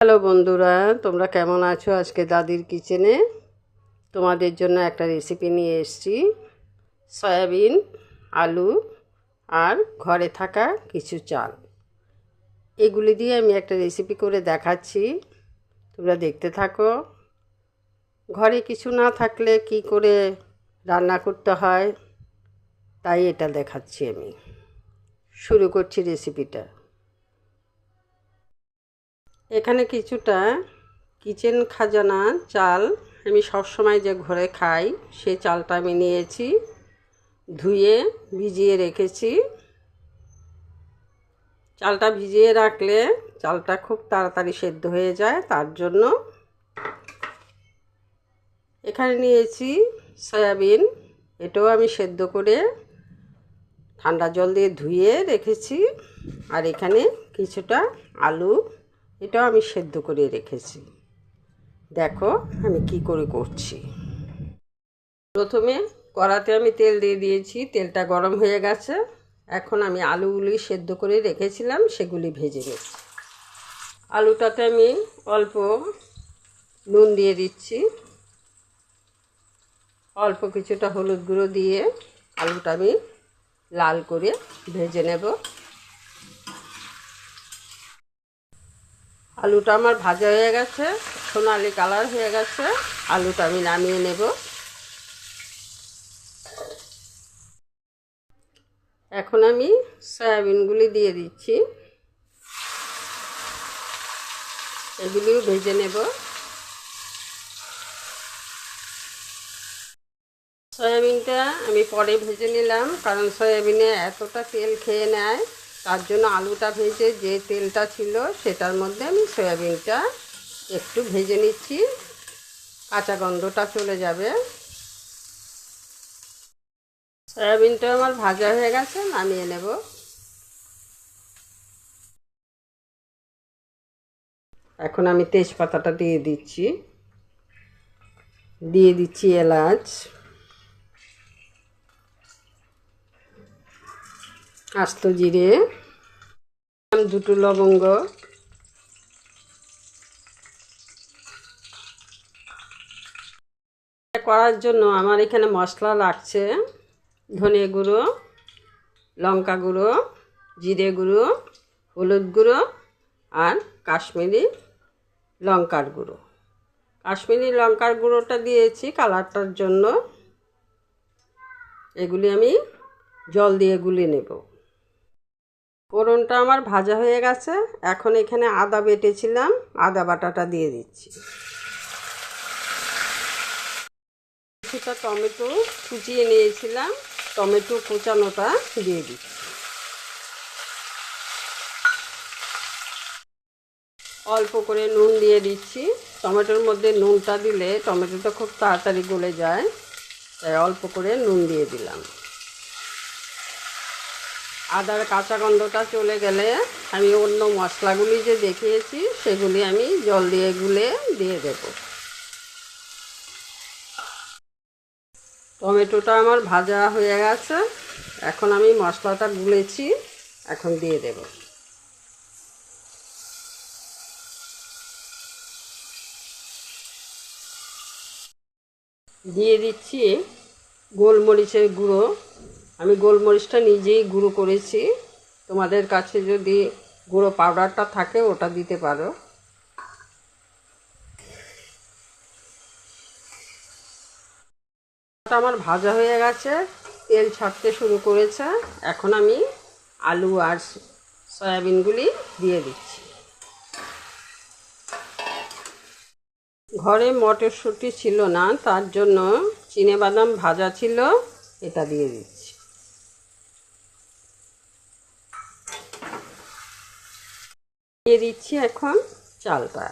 Hello বন্ধুরা, তোমরা কেমন আছো আজকে দাদির কিচেনে? তোমাদের জন্য একটা রেসিপি নিয়ে এসেছি। সয়াবিন, আলু আর ঘরে থাকা কিছু চাল। এগুলি দিয়ে আমি একটা রেসিপি করে দেখাচ্ছি। তোমরা দেখতে থাকো। ঘরে কিছু না থাকলে কি করে রান্না করতে হয়, তাই এটা দেখাচ্ছি আমি। শুরু করছি রেসিপিটা এখানে কিছুটা কিচেন খাজানা, চাল। আমি সবসময় যে ঘরে খাই, সে চালটা আমি নিয়েছি, ধুয়ে ভিজিয়ে রেখেছি। চালটা ভিজিয়ে রাখলে চালটা খুব তাড়াতাড়ি সেদ্ধ হয়ে যায়, তার জন্য এখানে নিয়েছি সয়াবিন। এটাও আমি সেদ্ধ করে ঠান্ডা জল দিয়ে ধুয়ে রেখেছি। আর এখানে কিছুটা আলু এটাও আমি সেদ্ধ করে রেখেছি। দেখো আমি কি করে করছি। প্রথমে কড়াতে আমি তেল দিয়ে দিয়েছি, তেলটা গরম হয়ে গেছে। এখন আমি আলুগুলি সেদ্ধ করে রেখেছিলাম, সেগুলি ভেজে নিচ্ছি। আলুটাতে আমি অল্প নুন দিয়ে দিচ্ছি। অল্প কিছুটা হলুদ গুঁড়ো দিয়ে আলুটা আমি লাল করে ভেজে নেব। আলুটা আমার ভাজা হয়ে গেছে, সোনালি কালার হয়ে গেছে, আলুটা আমি নামিয়ে নেব। এখন আমি সয়াবিনগুলি দিয়ে দিচ্ছি। এগুলিও ভেজে নেব। সয়াবিনটা আমি পরে ভেজে নিলাম, কারণ সয়াবিনে এতটা তেল খেয়ে নেয়। তার জন্য আলুটা ভেজে যে তেলটা ছিল সেটার মধ্যে আমি সয়াবিনটা একটু ভেজে নিচ্ছি। কাঁচা গন্ধটা চলে যাবে। সয়াবিনটা আমার ভাজা হয়ে গেছে, নামিয়ে নেব। এখন আমি তেজপাতাটা দিয়ে দিচ্ছি। দিয়ে দিচ্ছি এলাচ। আস্ত জিরে দুটো লবঙ্গ। করার জন্য আমার এখানে মশলা লাগছে, ধনে গুঁড়ো, লঙ্কা গুঁড়ো, জিরে গুঁড়ো, হলুদ গুঁড়ো আর কাশ্মীরি লঙ্কার গুঁড়ো। কাশ্মীরি লঙ্কার গুঁড়োটা দিয়েছি কালারটার জন্য। এগুলি আমি জল দিয়ে গুলে নেব। ফোড়নটা আমার ভাজা হয়ে গেছে। এখন এখানে আদা বেটেছিলাম, আদা বাটাটা দিয়ে দিচ্ছি। কিছুটা টমেটো কুচিয়ে নিয়েছিলাম, টমেটো কুচানোটা দিয়ে দিচ্ছি। অল্প করে নুন দিয়ে দিচ্ছি। টমেটোর মধ্যে নুনটা দিলে টমেটোটা খুব তাড়াতাড়ি গলে যায়, তাই অল্প করে নুন দিয়ে দিলাম। আদার কাঁচা গন্ধটা চলে গেলে আমি অন্য মশলাগুলি যে দেখিয়েছি, সেগুলি আমি জল দিয়ে গুলে দিয়ে দেব। টমেটোটা আমার ভাজা হয়ে গেছে। এখন আমি মশলাটা গুলেছি, এখন দিয়ে দেব। দিয়ে দিচ্ছি গোলমরিচের গুঁড়ো। আমি গোলমরিচটা নিজেই গুঁড়ো করেছি। তোমাদের কাছে যদি গুঁড়ো পাউডারটা থাকে, ওটা দিতে পারো। আমার ভাজা হয়ে গেছে, তেল ছাড়তে শুরু করেছে। এখন আমি আলু আর সয়াবিনগুলি দিয়ে দিচ্ছি। ঘরে মটরশুঁটি ছিল না, তার জন্য বাদাম ভাজা ছিল, এটা দিয়ে দিচ্ছি। দিয়ে দিচ্ছি এখন চালটা।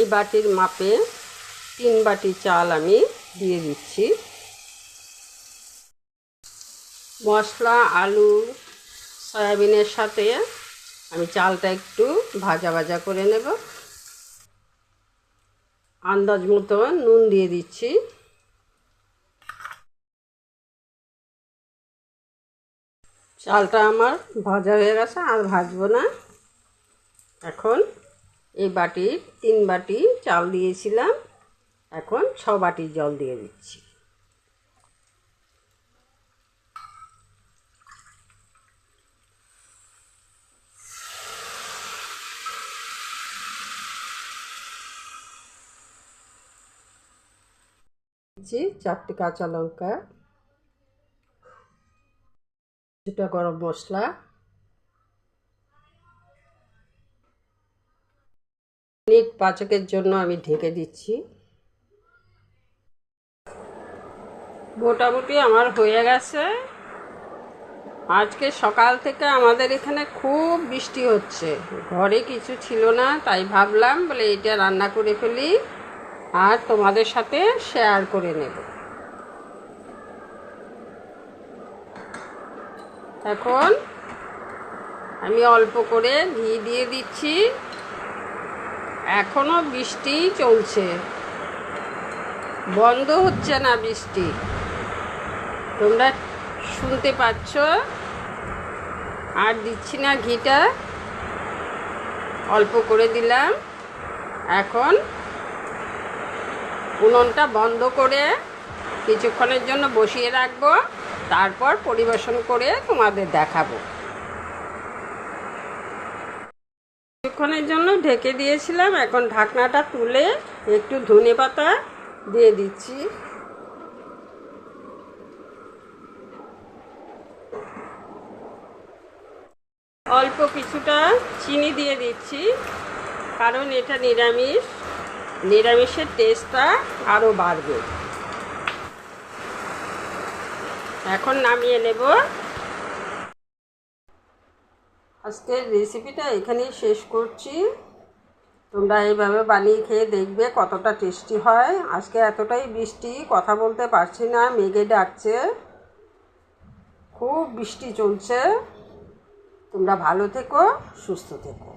এই বাটির মাপে তিন বাটি চাল আমি দিয়ে দিচ্ছি। মশলা, আলু, সয়াবিনের সাথে আমি চালটা একটু ভাজা ভাজা করে নেব। আন্দাজ মতো নুন দিয়ে দিচ্ছি। চালটা আমার ভাজা হয়ে গেছে, আর ভাজবো না। এখন এই বাটির তিন বাটি চাল দিয়েছিলাম। এখন ছ বাটি জল দিয়ে দিচ্ছি। দিচ্ছি চারটে কাঁচা লঙ্কা। কিছুটা গরম মশলা। মিনিট পাঁচকের জন্য আমি ঢেকে দিচ্ছি। মোটামুটি আমার হয়ে গেছে। আজকে সকাল থেকে আমাদের এখানে খুব বৃষ্টি হচ্ছে। ঘরে কিছু ছিল না, তাই ভাবলাম বলে এটা রান্না করে ফেলি আর তোমাদের সাথে শেয়ার করে নেব। এখন আমি অল্প করে ঘি দিয়ে দিচ্ছি। এখনও বৃষ্টি চলছে। বন্ধ হচ্ছে না বৃষ্টি। তোমরা শুনতে পাচ্ছ? আর দিচ্ছি না ঘিটা। অল্প করে দিলাম। এখন উনুনটা বন্ধ করে কিছুক্ষণের জন্য বসিয়ে রাখব। তারপর পরিবেশন করে তোমাদের দেখাবো। কিছুক্ষণের জন্য ঢেকে দিয়েছিলাম, এখন ঢাকনাটা তুলে একটু ধনে পাতা দিয়ে দিচ্ছি। অল্প কিছুটা চিনি দিয়ে দিচ্ছি, কারণ এটা নিরামিষ। নিরামিষের টেস্টটা আরও বাড়বে। এখন নামিয়ে নেব। আজকের রেসিপিটা এখানেই শেষ করছি। তোমরা এইভাবে বানিয়ে খেয়ে দেখবে কতটা টেস্টি হয়। আজকে এতটাই বৃষ্টি, কথা বলতে পারছি না, মেঘে ডাকছে। খুব বৃষ্টি চলছে। তোমরা ভালো থেকো, সুস্থ থেকো।